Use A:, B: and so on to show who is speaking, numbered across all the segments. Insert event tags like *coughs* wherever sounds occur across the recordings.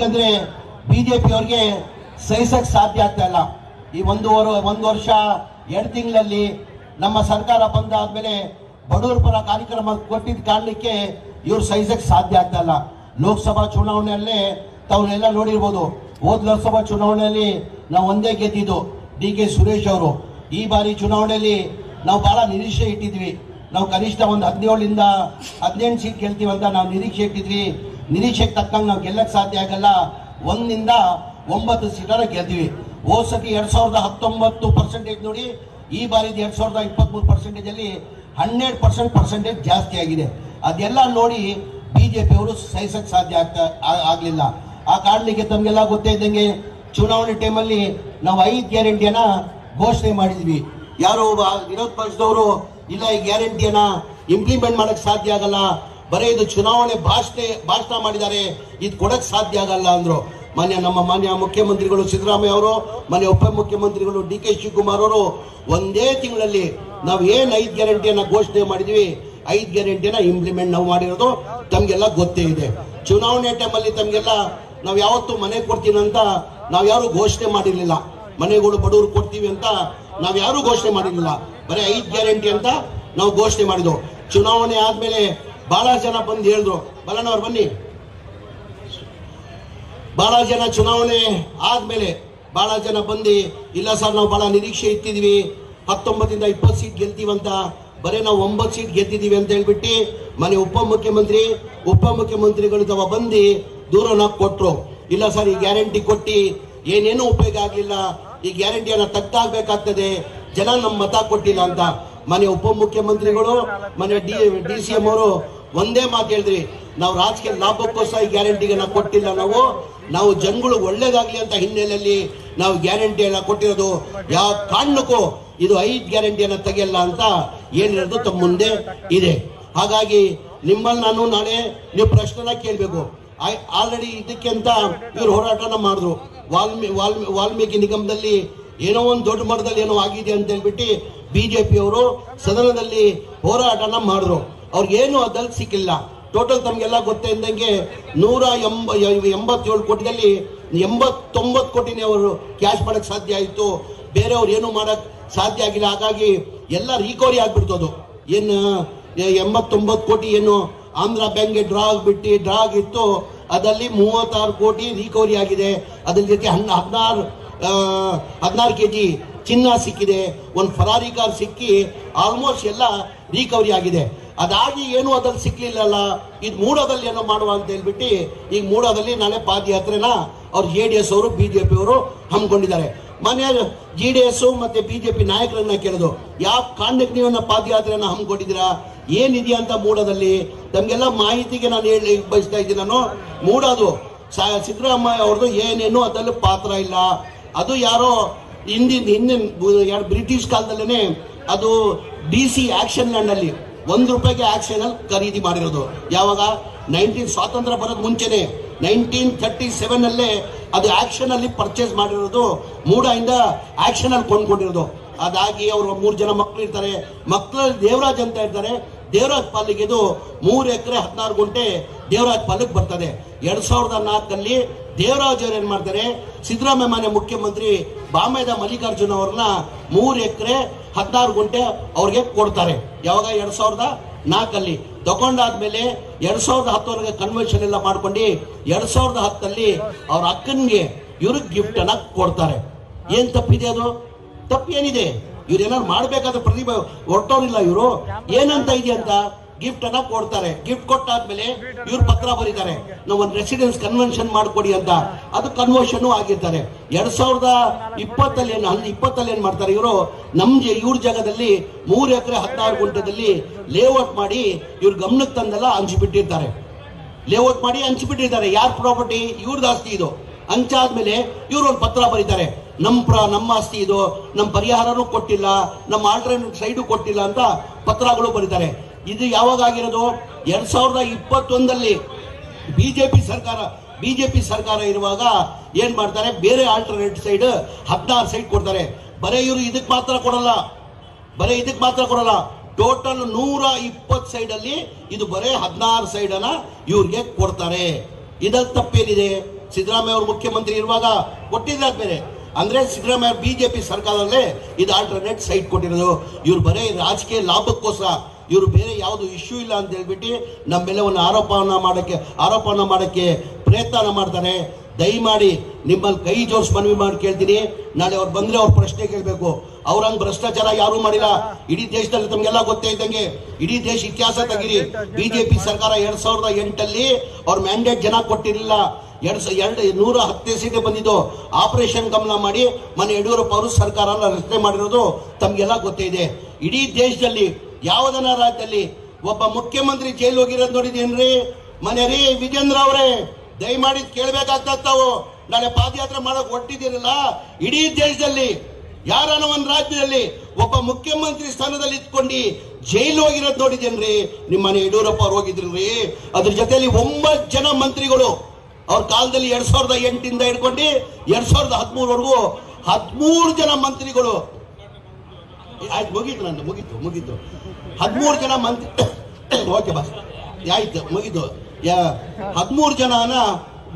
A: ಯಾಕಂದ್ರೆ ಬಿಜೆಪಿ ಅವ್ರಿಗೆ ಸಹಿಸಕ್ ಸಾಧ್ಯ ಆಗ್ತಾ ಇಲ್ಲ. ಈ ಒಂದು ಒಂದು ವರ್ಷ, ಎರಡು ತಿಂಗಳಲ್ಲಿ ನಮ್ಮ ಸರ್ಕಾರ ಬಂದಾದ್ಮೇಲೆ ಬಡವರ ಪರ ಕಾರ್ಯಕ್ರಮ ಕೊಟ್ಟಿದ್ದ ಕಾರಣಕ್ಕೆ ಇವ್ರು ಸಹಿಸಕ್ ಸಾಧ್ಯ ಆಗ್ತಾ ಇಲ್ಲ. ಲೋಕಸಭಾ ಚುನಾವಣೆಯಲ್ಲೇ ತಾವನ್ನೆಲ್ಲ ನೋಡಿರ್ಬೋದು. ಹೋದ್ ಲೋಕಸಭಾ ಚುನಾವಣೆಯಲ್ಲಿ ನಾವು ಒಂದೇ ಗೆದ್ದಿದ್ದು ಡಿ ಕೆ ಸುರೇಶ್ ಅವರು. ಈ ಬಾರಿ ಚುನಾವಣೆಯಲ್ಲಿ ನಾವು ಬಹಳ ನಿರೀಕ್ಷೆ ಇಟ್ಟಿದ್ವಿ. ನಾವು ಕನಿಷ್ಠ ಒಂದು ಹದಿನೇಳರಿಂದ ಹದಿನೆಂಟು ಸೀಟ್ ಗೆಲ್ತೀವಿ ಅಂತ ನಾವು ನಿರೀಕ್ಷೆ ಇಟ್ಟಿದ್ವಿ. ನಿರೀಕ್ಷೆಗೆ ತಕ್ಕಂಗೆ ನಾವು ಗೆಲ್ಲಕ್ಕೆ ಸಾಧ್ಯ ಆಗಲ್ಲ. ಒಂದಿಂದ ಒಂಬತ್ತು ಸೀಟರ ಗೆದ್ವಿ ಹೋದ ಸತಿ ಎರಡ್ ಸಾವಿರದ ಹತ್ತೊಂಬತ್ತು ಪರ್ಸೆಂಟೇಜ್ ನೋಡಿ, ಈ ಬಾರಿ ಎರಡು ಸಾವಿರದ ಇಪ್ಪತ್ಮೂರು ಪರ್ಸೆಂಟೇಜಲ್ಲಿ ಹಂಡ್ರೆಡ್ ಪರ್ಸೆಂಟ್ ಪರ್ಸೆಂಟೇಜ್ ಜಾಸ್ತಿ ಆಗಿದೆ. ಅದೆಲ್ಲ ನೋಡಿ ಬಿಜೆಪಿ ಅವರು ಸಹಿಸಕ್ಕೆ ಸಾಧ್ಯ ಆಗ್ತಾ ಆಗ್ಲಿಲ್ಲ. ಆ ಕಾರಣಕ್ಕೆ ತಮಗೆಲ್ಲ ಗೊತ್ತೇ ಇದ್ದಂಗೆ ಚುನಾವಣೆ ಟೈಮಲ್ಲಿ ನಾವು ಐದು ಗ್ಯಾರಂಟಿಯನ್ನು ಘೋಷಣೆ ಮಾಡಿದ್ವಿ. ಯಾರೋ ಒಬ್ಬ ವಿರೋಧ ಪಕ್ಷದವರು, ಇಲ್ಲ, ಈ ಗ್ಯಾರಂಟಿಯನ್ನ ಇಂಪ್ಲಿಮೆಂಟ್ ಮಾಡಕ್ ಸಾಧ್ಯ ಆಗಲ್ಲ. ಬರೀ ಇದು ಚುನಾವಣೆ ಭಾಷಣ ಭಾಷಣ ಮಾಡಿದ್ದಾರೆ. ಇದು ಕೊಡಕ್ ಸಾಧ್ಯ ಆಗಲ್ಲ ಅಂದ್ರು. ಮಾನ್ಯ ನಮ್ಮ ಮಾನ್ಯ ಮುಖ್ಯಮಂತ್ರಿಗಳು ಸಿದ್ದರಾಮಯ್ಯ ಅವರು, ಮಾನ್ಯ ಉಪಮುಖ್ಯಮಂತ್ರಿಗಳು ಡಿ ಕೆ ಶಿವಕುಮಾರ್ ಅವರು, ಒಂದೇ ತಿಂಗಳಲ್ಲಿ ನಾವು ಏನು ಐದು ಗ್ಯಾರಂಟಿಯನ್ನ ಘೋಷಣೆ ಮಾಡಿದ್ವಿ, ಐದು ಗ್ಯಾರಂಟಿನ ಇಂಪ್ಲಿಮೆಂಟ್ ನಾವು ಮಾಡಿರೋದು ತಮಗೆಲ್ಲ ಗೊತ್ತೇ ಇದೆ. ಚುನಾವಣೆ ಟೈಮಲ್ಲಿ ತಮಗೆಲ್ಲ ನಾವು ಯಾವತ್ತು ಮನೆ ಕೊಡ್ತೀನಿ ಅಂತ ನಾವು ಯಾರು ಘೋಷಣೆ ಮಾಡಿರಲಿಲ್ಲ. ಮನೆಗಳು ಬಡವರು ಕೊಡ್ತೀವಿ ಅಂತ ನಾವು ಯಾರು ಘೋಷಣೆ ಮಾಡಿರಲಿಲ್ಲ. ಬರೀ ಐದು ಗ್ಯಾರಂಟಿ ಅಂತ ನಾವು ಘೋಷಣೆ ಮಾಡಿದ್ವು ಚುನಾವಣೆ ಆದ್ಮೇಲೆ ಬಹಳ ಜನ ಬಂದು ಹೇಳಿದ್ರು. ಬಲನವ್ರು ಬನ್ನಿ. ಬಹಳ ಜನ ಚುನಾವಣೆ ಆದ್ಮೇಲೆ ಬಹಳ ಜನ ಬಂದು, ಇಲ್ಲ ಸರ್, ನಾವು ಬಹಳ ನಿರೀಕ್ಷೆ ಇಟ್ಟಿದ್ವಿ. ಹತ್ತೊಂಬತ್ತಿಂದ ಇಪ್ಪತ್ತು ಸೀಟ್ ಗೆಲ್ತೀವಂತ, ಬರೀ ನಾವು ಒಂಬತ್ತು ಸೀಟ್ ಗೆದ್ದಿದ್ದೀವಿ ಅಂತ ಹೇಳ್ಬಿಟ್ಟು ಮನೆ ಉಪಮುಖ್ಯಮಂತ್ರಿ, ಉಪಮುಖ್ಯಮಂತ್ರಿಗಳು ತವ ಬಂದು ದೂರನ ಕೊಟ್ರು. ಇಲ್ಲ ಸರ್, ಈ ಗ್ಯಾರಂಟಿ ಕೊಟ್ಟು ಏನೇನು ಉಪಯೋಗ ಆಗಲಿಲ್ಲ. ಈ ಗ್ಯಾರಂಟಿಯನ್ನ ತಗ್ಗಾಗ್ಬೇಕಾಗ್ತದೆ ಜನ ನಮ್ಮ ಮತ ಕೊಟ್ಟಿಲ್ಲ ಅಂತ. ಮನೆ ಉಪಮುಖ್ಯಮಂತ್ರಿಗಳು ಮನೆ ಡಿ ಡಿ ಸಿ ಎಂ ಅವರು ಒಂದೇ ಮಾತು ಹೇಳಿದ್ರಿ. ನಾವು ರಾಜಕೀಯ ಲಾಭಕ್ಕೋಸ್ಕರ ಈ ಗ್ಯಾರಂಟಿಗೆ ನಾವು ಕೊಟ್ಟಿಲ್ಲ ನಾವು. ನಾವು ಜನಗಳು ಒಳ್ಳೇದಾಗ್ಲಿ ಅಂತ ಹಿನ್ನೆಲೆಯಲ್ಲಿ ನಾವು ಗ್ಯಾರಂಟಿ ಎಲ್ಲ ಕೊಟ್ಟಿರೋದು. ಯಾವ ಕಾರಣಕ್ಕೂ ಇದು ಐದು ಗ್ಯಾರಂಟಿಯನ್ನ ತೆಗೆಯಲ್ಲ ಅಂತ ಏನಿರೋದು ತಮ್ಮ ಮುಂದೆ ಇದೆ. ಹಾಗಾಗಿ ನಿಮ್ಮಲ್ಲಿ ನಾನು ನಾಳೆ ನೀವು ಪ್ರಶ್ನೆನ ಕೇಳಬೇಕು. ಆಲ್ರೆಡಿ ಇದಕ್ಕೆ ಅಂತ ಇವ್ರು ಹೋರಾಟನ ಮಾಡಿದ್ರು. ವಾಲ್ಮೀ ವಾಲ್ಮೀ, ವಾಲ್ಮೀಕಿ ನಿಗಮದಲ್ಲಿ ಏನೋ ಒಂದು ದೊಡ್ಡ ಮಟ್ಟದಲ್ಲಿ ಏನೋ ಆಗಿದೆ ಅಂತ ಹೇಳ್ಬಿಟ್ಟು ಬಿಜೆಪಿ ಅವರು ಸದನದಲ್ಲಿ ಹೋರಾಟನ ಮಾಡಿದ್ರು. ಅವ್ರಿಗೇನು ಅದಲ್ಲಿ ಸಿಕ್ಕಿಲ್ಲ. ಟೋಟಲ್ ತಮಗೆಲ್ಲ ಗೊತ್ತೇ ಇದ್ದಂಗೆ ನೂರ ಎಂಬ ಎಂಬತ್ತೇಳು ಕೋಟಿಯಲ್ಲಿ ಎಂಬತ್ತೊಂಬತ್ತು ಕೋಟಿನೇ ಅವರು ಕ್ಯಾಶ್ ಮಾಡಕ್ಕೆ ಸಾಧ್ಯ ಆಯಿತು. ಬೇರೆಯವ್ರು ಏನು ಮಾಡಕ್ ಸಾಧ್ಯ ಆಗಿಲ್ಲ. ಹಾಗಾಗಿ ಎಲ್ಲ ರಿಕವರಿ ಅದು. ಏನು ಎಂಬತ್ತೊಂಬತ್ತು ಕೋಟಿ ಏನು ಆಂಧ್ರ ಬ್ಯಾಂಕ್ಗೆ ಡ್ರಾ ಆಗ್ಬಿಟ್ಟು, ಡ್ರಾ ಆಗಿತ್ತು. ಅದರಲ್ಲಿ ಮೂವತ್ತಾರು ಕೋಟಿ ರಿಕವರಿ ಆಗಿದೆ. ಅದ್ರ ಜೊತೆ ಹನ್ನ ಹದಿನಾರು ಹದಿನಾರು ಕೆ ಜಿ ಚಿನ್ನ ಸಿಕ್ಕಿದೆ, ಒಂದು ಫರಾರಿ ಕಾರ್ ಸಿಕ್ಕಿ ಆಲ್ಮೋಸ್ಟ್ ಎಲ್ಲ ರಿಕವರಿ ಆಗಿದೆ. ಅದಾಗಿ ಏನು ಅದ್ರಲ್ಲಿ ಸಿಕ್ಕಲಿಲ್ಲಲ್ಲ ಇದು ಮೂಡೋದಲ್ಲಿ ಏನೋ ಮಾಡುವ ಅಂತ ಹೇಳ್ಬಿಟ್ಟು, ಈಗ ಮೂಡೋದಲ್ಲಿ ನಾಳೆ ಪಾದಯಾತ್ರೆನ ಅವ್ರು ಜೆ ಡಿ ಎಸ್ ಅವರು ಬಿ ಜೆ ಪಿ ಅವರು ಹಮ್ಮಿಕೊಂಡಿದ್ದಾರೆ. ಮನೆ ಜಿ ಡಿ ಎಸ್ ಮತ್ತೆ ಪಿ ನಾಯಕರನ್ನ ಕೇಳೋದು ಯಾವ ಕಾಂಡಕ್ಕೆ ನೀವು ಪಾದಯಾತ್ರೆನ ಹಮ್ಮಿಕೊಂಡಿದ್ದೀರಾ, ಏನಿದೆಯಾ ಅಂತ ಮೂಡೋದಲ್ಲಿ ತಮಗೆಲ್ಲ ಮಾಹಿತಿಗೆ ನಾನು ಹೇಳಿ ಬಯಸ್ತಾ ಇದ್ದೀನಿ ನಾನು, ಮೂಡೋದು. ಸಿದ್ದರಾಮಯ್ಯ ಅವ್ರದ್ದು ಏನೇನು ಅದರಲ್ಲಿ ಪಾತ್ರ ಇಲ್ಲ. ಅದು ಯಾರೋ ಹಿಂದಿನ ಹಿಂದಿನ ಎರಡು ಬ್ರಿಟಿಷ್ ಕಾಲದಲ್ಲೇ ಅದು ಡಿ ಸಿ ಆಕ್ಷನ್ ಲ್ಯಾಂಡ್ ಅಲ್ಲಿ ಒಂದು ರೂಪಾಯಿಗೆ ಆಕ್ಷನ್ ಅಲ್ಲಿ ಖರೀದಿ ಮಾಡಿರೋದು. ಯಾವಾಗ? ನೈನ್ಟೀನ್ ಸ್ವಾತಂತ್ರ್ಯ ಬರೋದು ಮುಂಚೆನೆ. ನೈನ್ಟೀನ್ ಥರ್ಟಿ ಸೆವೆನ್ ಅಲ್ಲೇ ಅದು ಆಕ್ಷನ್ ಅಲ್ಲಿ ಪರ್ಚೇಸ್ ಮಾಡಿರೋದು. ಮೂಡಾಯಿಂದ ಆ್ಯಕ್ಷನಲ್ಲಿ ಕೊಂಡ್ಕೊಂಡಿರೋದು. ಅದಾಗಿ ಅವರು ಮೂರು ಜನ ಮಕ್ಕಳು ಇರ್ತಾರೆ. ಮಕ್ಕಳಲ್ಲಿ ದೇವರಾಜ್ ಅಂತ ಇರ್ತಾರೆ. ದೇವರಾಜ್ ಪಾಲಿಗೆ ಇದು ಮೂರು ಎಕರೆ ಹದಿನಾರು ಗುಂಟೆ ದೇವರಾಜ್ ಪಾಲಿಗೆ ಬರ್ತದೆ. ಎರಡು ಸಾವಿರದ ನಾಲ್ಕಲ್ಲಿ ದೇವರಾಜ್ ಏನ್ ಮಾಡ್ತಾರೆ? ಸಿದ್ದರಾಮಯ್ಯ ಮಾನ್ಯ ಮುಖ್ಯಮಂತ್ರಿ ಬಾಂಬೆದ ಮಲ್ಲಿಕಾರ್ಜುನ್ ಅವ್ರನ್ನ ಮೂರು ಎಕರೆ ಹದಿನಾರು ಗುಂಟೆ ಅವ್ರಿಗೆ ಕೊಡ್ತಾರೆ. ಯಾವಾಗ? ಎರಡ್ ಸಾವಿರದ ನಾಲ್ಕಲ್ಲಿ. ತಗೊಂಡಾದ್ಮೇಲೆ ಎರಡ್ ಸಾವಿರದ ಹತ್ತವರೆಗೆ ಕನ್ವೆನ್ಷನ್ ಎಲ್ಲ ಮಾಡ್ಕೊಂಡು ಎರಡ್ ಸಾವಿರದ ಹತ್ತಲ್ಲಿ ಅವ್ರ ಅಕ್ಕನಿಗೆ ಇವ್ರಿಗೆ ಗಿಫ್ಟ್ ಅನ್ನ ಕೊಡ್ತಾರೆ. ಏನ್ ತಪ್ಪಿದೆ ಅದು? ತಪ್ಪು ಏನಿದೆ ಇವ್ರು ಏನಾದ್ರು ಮಾಡ್ಬೇಕಾದ್ರೆ ಪ್ರತಿಭೆ ಹೊರಟೋರಿಲ್ಲ ಇವರು. ಏನಂತ ಇದೆ ಅಂತ ಗಿಫ್ಟ್ ಅನ್ನ ಕೊಡ್ತಾರೆ. ಗಿಫ್ಟ್ ಕೊಟ್ಟಾದ್ಮೇಲೆ ಇವ್ರು ಪತ್ರ ಬರೀತಾರೆ. ನಾವು ಒಂದು ರೆಸಿಡೆನ್ಸ್ ಕನ್ವೆನ್ಷನ್ ಮಾಡ್ಕೊಡಿ ಅಂತ. ಅದು ಕನ್ವರ್ಷನ್ ಆಗಿರ್ತಾರೆ ಎರಡ್ ಸಾವಿರದ ಇಪ್ಪತ್ತಲ್ಲಿ ಏನು ಅಲ್ಲಿ ಇಪ್ಪತ್ತಲ್ಲಿ ಏನ್ ಮಾಡ್ತಾರೆ ಇವರು? ನಮ್ ಇವ್ರ ಜಾಗದಲ್ಲಿ ಮೂರು ಎಕರೆ ಹದಿನಾರು ಗುಂಟದಲ್ಲಿ ಲೇಔಟ್ ಮಾಡಿ ಇವ್ರ ಗಮನಕ್ಕೆ ತಂದೆಲ್ಲ ಹಂಚಿಬಿಟ್ಟಿರ್ತಾರೆ. ಲೇಔಟ್ ಮಾಡಿ ಹಂಚಿಬಿಟ್ಟಿರ್ತಾರೆ. ಯಾರ ಪ್ರಾಪರ್ಟಿ ಇವ್ರದ್ದು ಆಸ್ತಿ ಇದು. ಹಂಚಾದ್ಮೇಲೆ ಇವ್ರು ಒಂದು ಪತ್ರ ಬರೀತಾರೆ. ನಮ್ಮ ಪ್ರ, ನಮ್ಮ ಆಸ್ತಿ ಇದು. ನಮ್ಮ ಪರಿಹಾರನೂ ಕೊಟ್ಟಿಲ್ಲ. ನಮ್ಮ ಆಲ್ಟರ್ನೇಟ್ ಸೈಡು ಕೊಟ್ಟಿಲ್ಲ ಅಂತ ಪತ್ರಗಳು ಬರೀತಾರೆ. ಇದು ಯಾವಾಗ ಆಗಿರೋದು ಎರಡ್ ಸಾವಿರದ ಇಪ್ಪತ್ತೊಂದಲ್ಲಿ ಬಿಜೆಪಿ ಸರ್ಕಾರ ಬಿಜೆಪಿ ಸರ್ಕಾರ ಇರುವಾಗ ಏನ್ ಮಾಡ್ತಾರೆ? ಬೇರೆ ಆಲ್ಟರ್ನೇಟ್ ಸೈಡ್ ಹದಿನಾರು ಸೈಡ್ ಕೊಡ್ತಾರೆ. ಬರೀ ಇವರು ಇದಕ್ಕೆ ಮಾತ್ರ ಕೊಡಲ್ಲ. ಬರೀ ಇದಕ್ಕೆ ಮಾತ್ರ ಕೊಡಲ್ಲ. ಟೋಟಲ್ ನೂರ ಇಪ್ಪತ್ತು ಸೈಡ್ ಅಲ್ಲಿ ಇದು ಬರೀ ಹದಿನಾರು ಸೈಡ್ ಅನ್ನ ಇವ್ರಿಗೆ ಕೊಡ್ತಾರೆ. ಇದ್ರಲ್ಲಿ ತಪ್ಪೇನಿದೆ? ಸಿದ್ದರಾಮಯ್ಯ ಅವರು ಮುಖ್ಯಮಂತ್ರಿ ಇರುವಾಗ ಕೊಟ್ಟಿದ್ದಾರೆ ಬೇರೆ ಅಂದ್ರೆ ಸಿದ್ದರಾಮಯ್ಯ ಬಿಜೆಪಿ ಸರ್ಕಾರದಲ್ಲೇ ಇದು ಆಲ್ಟರ್ನೇಟ್ ಸೈಟ್ ಕೊಟ್ಟಿರೋದು. ಇವ್ರು ಬರೀ ರಾಜಕೀಯ ಲಾಭಕ್ಕೋಸ್ಕರ ಇವರು ಬೇರೆ ಯಾವುದು ಇಶ್ಯೂ ಇಲ್ಲ ಅಂತ ಹೇಳ್ಬಿಟ್ಟು ನಮ್ಮ ಮೇಲೆ ಒಂದು ಆರೋಪವನ್ನು ಮಾಡೋಕ್ಕೆ ಆರೋಪವನ್ನು ಮಾಡೋಕ್ಕೆ ಪ್ರಯತ್ನ ಮಾಡ್ತಾರೆ. ದಯಮಾಡಿ ನಿಮ್ಮಲ್ಲಿ ಕೈ ಜೋಡಿಸಿ ಮನವಿ ಮಾಡಿ ಕೇಳ್ತೀನಿ. ನಾಳೆ ಅವ್ರು ಬಂದ್ರೆ ಅವ್ರ ಪ್ರಶ್ನೆ ಕೇಳಬೇಕು. ಅವ್ರಂಗ್ ಭ್ರಷ್ಟಾಚಾರ ಯಾರು ಮಾಡಿಲ್ಲ. ಇಡೀ ದೇಶದಲ್ಲಿ ತಮ್ಗೆಲ್ಲ ಗೊತ್ತೇ ಇದ್ದಂಗೆ, ಇಡೀ ದೇಶ ಇತಿಹಾಸ ತೆಗೀರಿ. ಬಿಜೆಪಿ ಸರ್ಕಾರ ಎರಡ್ ಸಾವಿರದ ಎಂಟಲ್ಲಿ ಅವ್ರ ಮ್ಯಾಂಡೇಟ್ ಜನ ಕೊಟ್ಟಿರಲಿಲ್ಲ. ಎರಡ್ ಸ- ಎರಡು ನೂರ ಹತ್ತನೇ ಸೀಟೆ ಬಂದಿದ್ದು. ಆಪರೇಷನ್ ಗಮನ ಮಾಡಿ ಮನೆ ಯಡಿಯೂರಪ್ಪ ಅವರು ಸರ್ಕಾರ ರಚನೆ ಮಾಡಿರೋದು ತಮ್ಗೆಲ್ಲ ಗೊತ್ತೇ ಇದೆ. ಇಡೀ ದೇಶದಲ್ಲಿ ಯಾವುದನ್ನ ರಾಜ್ಯದಲ್ಲಿ ಒಬ್ಬ ಮುಖ್ಯಮಂತ್ರಿ ಜೈಲು ಹೋಗಿರೋದು ನೋಡಿದೇನ್ರಿ ಮನೆ ರೀ, ವಿಜೇಂದ್ರ ಅವರೇ, ದಯಮಾಡಿ ಕೇಳಬೇಕಾಗ್ತಾವು ನಾಳೆ ಪಾದಯಾತ್ರೆ ಮಾಡಕ್ ಹೊಟ್ಟಿದ್ದೀರಲ್ಲ ಇಡೀ ದೇಶದಲ್ಲಿ ಯಾರನ ಒಂದು ರಾಜ್ಯದಲ್ಲಿ ಒಬ್ಬ ಮುಖ್ಯಮಂತ್ರಿ ಸ್ಥಾನದಲ್ಲಿ ಇದ್ಕೊಂಡು ಜೈಲು ಹೋಗಿರೋದು ನೋಡಿದೇನ್ರಿ ನಿಮ್ಮ ಮನೆ ಯಡಿಯೂರಪ್ಪ ಅವ್ರು ಹೋಗಿದ್ರಿ ಅದ್ರ ಜೊತೆಯಲ್ಲಿ ಒಂಬತ್ತು ಜನ ಮಂತ್ರಿಗಳು ಅವ್ರ ಕಾಲದಲ್ಲಿ ಎರಡ್ ಸಾವಿರದ ಎಂಟಿಂದ ಹಿಡ್ಕೊಂಡು ಎರಡ್ ಸಾವಿರದ ಹದಿಮೂರವರೆಗೂ ಹದಿಮೂರು ಜನ ಮಂತ್ರಿಗಳು ಆಯ್ತು ಮುಗೀತು ನಂದು ಮುಗೀತು ಮುಗೀತು. ಹದಿಮೂರು ಜನ ಮಂತ್ರಿ *coughs* ಓಕೆ ಬಸ್ ಆಯ್ತು ಮುಗೀತು. ಯಾ ಹದಿಮೂರು ಜನನ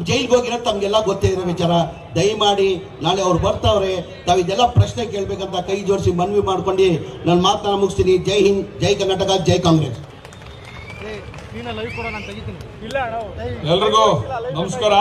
A: ಜೈಲ್ಗೆ ಹೋಗಿರೋದು ತಮ್ಗೆಲ್ಲ ಗೊತ್ತಿದೆ ವಿಚಾರ. ದಯಮಾಡಿ ನಾಳೆ ಅವ್ರು ಬರ್ತಾವ್ರೆ. ತಾವು ಇದೆಲ್ಲ ಪ್ರಶ್ನೆ ಕೇಳ್ಬೇಕಂತ ಕೈ ಜೋಡಿಸಿ ಮನವಿ ಮಾಡ್ಕೊಂಡು ನಾನು ಮಾತನ್ನ ಮುಗಿಸ್ತೀನಿ. ಜೈ ಹಿಂದ್ ಜೈ ಕರ್ನಾಟಕ ಜೈ ಕಾಂಗ್ರೆಸ್.
B: ನೀನ ಲೈವ್ ಕೂಡ ನಾನು ತೆಗಿತೀನಿ.
C: ಎಲ್ರಿಗೂ ನಮಸ್ಕಾರ.